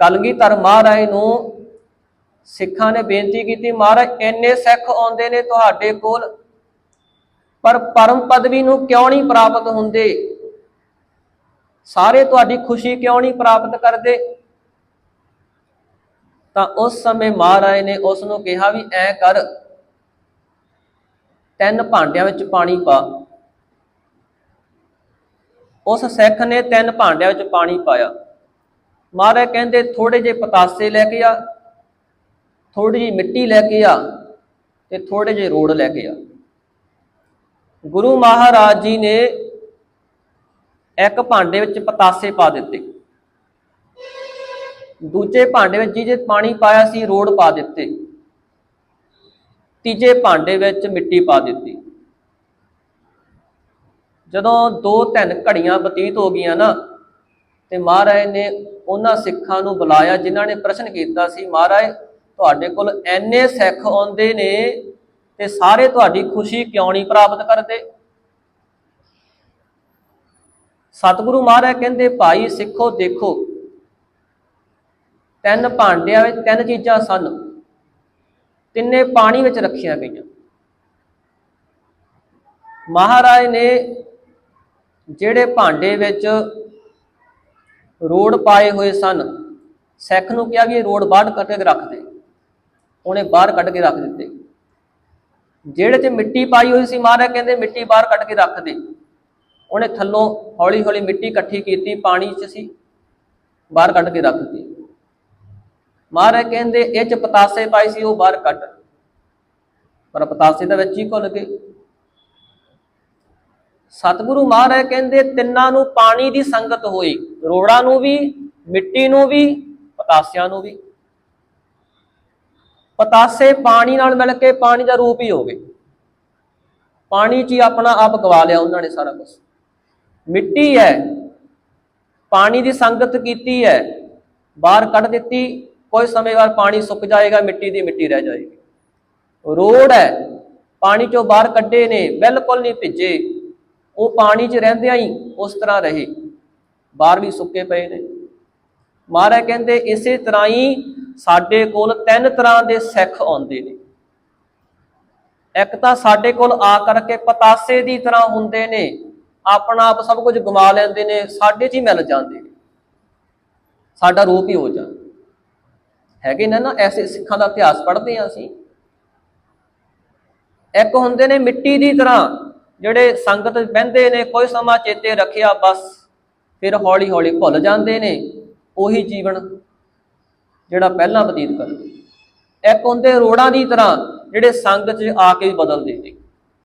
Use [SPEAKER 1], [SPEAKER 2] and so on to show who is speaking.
[SPEAKER 1] ਕਲਗੀਧਰ ਮਹਾਰਾਜ ਨੂੰ ਸਿੱਖਾਂ ਨੇ ਬੇਨਤੀ ਕੀਤੀ, ਮਹਾਰਾਜ, ਇੰਨੇ ਸਿੱਖ ਆਉਂਦੇ ਨੇ ਤੁਹਾਡੇ ਕੋਲ, ਪਰ ਪਰਮ ਪਦਵੀ ਨੂੰ ਕਿਉਂ ਨਹੀਂ ਪ੍ਰਾਪਤ ਹੁੰਦੇ? ਸਾਰੇ ਤੁਹਾਡੀ ਖੁਸ਼ੀ ਕਿਉਂ ਨਹੀਂ ਪ੍ਰਾਪਤ ਕਰਦੇ? ਤਾਂ ਉਸ ਸਮੇਂ ਮਹਾਰਾਜ ਨੇ ਉਸ ਨੂੰ ਕਿਹਾ ਵੀ, ਐ ਕਰ, ਤਿੰਨ ਭਾਂਡਿਆਂ ਵਿੱਚ ਪਾਣੀ ਪਾ। ਉਸ ਸਿੱਖ ਨੇ ਤਿੰਨ ਭਾਂਡਿਆਂ ਵਿੱਚ ਪਾਣੀ ਪਾਇਆ। ਮਹਾਰਾਜ ਕਹਿੰਦੇ ਥੋੜੇ ਜਿਹੇ ਪਤਾਸੇ ਲੈ ਕੇ ਆ ਥੋੜੀ ਜਿਹੀ ਮਿੱਟੀ ਲੈ ਕੇ ਆ ਤੇ ਥੋੜੇ ਜਿਹੇ ਰੋੜ ਲੈ ਕੇ ਆ। ਗੁਰੂ ਮਹਾਰਾਜ ਜੀ ਨੇ ਇੱਕ ਭਾਂਡੇ ਵਿੱਚ ਪਤਾਸੇ ਪਾ ਦਿੱਤੇ। ਦੂਜੇ ਭਾਂਡੇ ਵਿੱਚ ਜਿਹਦੇ ਪਾਣੀ ਪਾਇਆ ਸੀ, ਰੋੜ ਪਾ ਦਿੱਤੇ। ਤੀਜੇ ਭਾਂਡੇ ਵਿੱਚ ਮਿੱਟੀ ਪਾ ਦਿੱਤੀ। ਜਦੋਂ ਦੋ ਤਿੰਨ ਘੜੀਆਂ ਬਤੀਤ ਹੋ ਗਈਆਂ ਨਾ ਤੇ ਮਹਾਰਾਜ ਨੇ ਉਹਨਾਂ ਸਿੱਖਾਂ ਨੂੰ ਬੁਲਾਇਆ, ਜਿਨ੍ਹਾਂ ਨੇ ਪ੍ਰਸ਼ਨ ਕੀਤਾ ਸੀ, ਮਹਾਰਾਜ, ਤੁਹਾਡੇ ਕੋਲ ਐਨੇ ਸਿੱਖ ਆਉਂਦੇ ਨੇ ਤੇ ਸਾਰੇ ਤੁਹਾਡੀ ਖੁਸ਼ੀ ਕਿਉਂ ਨਹੀਂ ਪ੍ਰਾਪਤ ਕਰਦੇ? ਸਤਿਗੁਰੂ ਮਹਾਰਾਜ ਕਹਿੰਦੇ, ਭਾਈ, ਸਿੱਖੋ, ਦੇਖੋ। ਤਿੰਨ ਭਾਂਡਿਆਂ ਵਿੱਚ ਤਿੰਨ ਚੀਜ਼ਾਂ ਸਨ। ਤਿੰਨੇ ਪਾਣੀ ਵਿੱਚ ਰੱਖੀਆਂ ਗਈਆਂ। ਮਹਾਰਾਜ ਨੇ ਜਿਹੜੇ ਭਾਂਡੇ ਵਿੱਚ ਰੋਡ ਪਾਏ ਹੋਏ ਸਨ। ਸਿੱਖ ਨੂੰ ਕਿਹਾ ਵੀ ਇਹ ਰੋਡ ਬਾਹਰ ਕੱਢ ਕੇ ਰੱਖ ਦੇ। ਉਹਨੇ ਬਾਹਰ ਕੱਢ ਕੇ ਰੱਖ ਦਿੱਤੇ। ਜਿਹੜੇ ਤੇ ਮਿੱਟੀ ਪਾਈ ਹੋਈ ਸੀ ਮਹਾਰਾਜ, ਕਹਿੰਦੇ ਮਿੱਟੀ ਬਾਹਰ ਕੱਢ ਕੇ ਰੱਖ ਦੇ। ਉਹਨੇ ਥੱਲੋਂ ਹੌਲੀ ਹੌਲੀ ਮਿੱਟੀ ਇਕੱਠੀ ਕੀਤੀ, ਪਾਣੀ 'ਚ ਸੀ, ਬਾਹਰ ਕੱਢ ਕੇ ਰੱਖ ਦਿੱਤੀ। ਮਹਾਰਾਜ ਕਹਿੰਦੇ, ਇਹ 'ਚ ਪਤਾਸੇ ਪਾਈ ਸੀ, ਉਹ ਬਾਹਰ ਕੱਢ। ਪਰ ਪਤਾਸੇ ਦੇ ਵਿੱਚ ਹੀ ਘੁਲ ਗਏ। ਸਤਿਗੁਰੂ ਮਹਾਰਾਜ ਕਹਿੰਦੇ, ਤਿੰਨਾਂ ਨੂੰ ਪਾਣੀ ਦੀ ਸੰਗਤ ਹੋਈ। ਰੋੜਾਂ ਨੂੰ ਵੀ, ਮਿੱਟੀ ਨੂੰ ਵੀ, ਪਤਾਸਿਆਂ ਨੂੰ ਵੀ। ਪਤਾਸੇ ਪਾਣੀ ਨਾਲ ਮਿਲ ਕੇ ਪਾਣੀ ਦਾ ਰੂਪ ਹੀ ਹੋ ਗਏ। ਪਾਣੀ 'ਚ ਹੀ ਆਪਣਾ ਆਪ ਗਵਾ ਲਿਆ ਉਹਨਾਂ ਨੇ ਸਾਰਾ ਕੁਝ ਮਿੱਟੀ ਹੈ, ਪਾਣੀ ਦੀ ਸੰਗਤ ਕੀਤੀ ਹੈ, ਬਾਹਰ ਕੱਢ ਦਿੱਤੀ, ਕੋਈ ਸਮੇਂ ਬਾਅਦ ਪਾਣੀ ਸੁੱਕ ਜਾਏਗਾ, ਮਿੱਟੀ ਦੀ ਮਿੱਟੀ ਰਹਿ ਜਾਏਗੀ। ਰੋੜ ਹੈ, ਪਾਣੀ ਚੋਂ ਬਾਹਰ ਕੱਢੇ ਨੇ, ਬਿਲਕੁਲ ਨਹੀਂ ਭਿੱਜੇ। ਉਹ ਪਾਣੀ 'ਚ ਰਹਿੰਦਿਆਂ ਹੀ ਉਸ ਤਰ੍ਹਾਂ ਰਹੇ। ਬਾਹਰ ਵੀ ਸੁੱਕੇ ਪਏ ਨੇ। ਮਹਾਰਾਜ ਕਹਿੰਦੇ, ਇਸੇ ਤਰ੍ਹਾਂ ਹੀ ਸਾਡੇ ਕੋਲ ਤਿੰਨ ਤਰ੍ਹਾਂ ਦੇ ਸਿੱਖ ਆਉਂਦੇ ਨੇ। ਇੱਕ ਤਾਂ ਸਾਡੇ ਕੋਲ ਆ ਕਰਕੇ ਪਤਾਸੇ ਦੀ ਤਰ੍ਹਾਂ ਹੁੰਦੇ ਨੇ। ਆਪਣਾ ਆਪ ਸਭ ਕੁਝ ਗਮਾ ਲੈਂਦੇ ਨੇ, ਸਾਡੇ 'ਚ ਹੀ ਮਿਲ ਜਾਂਦੇ ਨੇ। ਸਾਡਾ ਰੂਪ ਹੀ ਹੋ ਜਾਂਦਾ। ਹੈਗੇ ਨੇ ਨਾ ਐਸੇ ਸਿੱਖਾਂ ਦਾ ਇਤਿਹਾਸ ਪੜ੍ਹਦੇ ਆ ਅਸੀਂ। ਇੱਕ ਹੁੰਦੇ ਨੇ ਮਿੱਟੀ ਦੀ ਤਰ੍ਹਾਂ। ਜਿਹੜੇ ਸੰਗਤ ਬਹਿੰਦੇ ਨੇ, ਕੋਈ ਸਮਾਂ ਚੇਤੇ ਰੱਖਿਆ, ਬਸ ਫਿਰ ਹੌਲੀ ਹੌਲੀ ਭੁੱਲ ਜਾਂਦੇ ਨੇ। ਉਹੀ ਜੀਵਨ ਜਿਹੜਾ ਪਹਿਲਾਂ ਬਤੀਤ ਕਰਦੇ। ਇੱਕ ਹੁੰਦੇ ਰੋੜਾਂ ਦੀ ਤਰ੍ਹਾਂ, ਜਿਹੜੇ ਸੰਗਤ 'ਚ ਆ ਕੇ ਬਦਲਦੇ ਨੇ।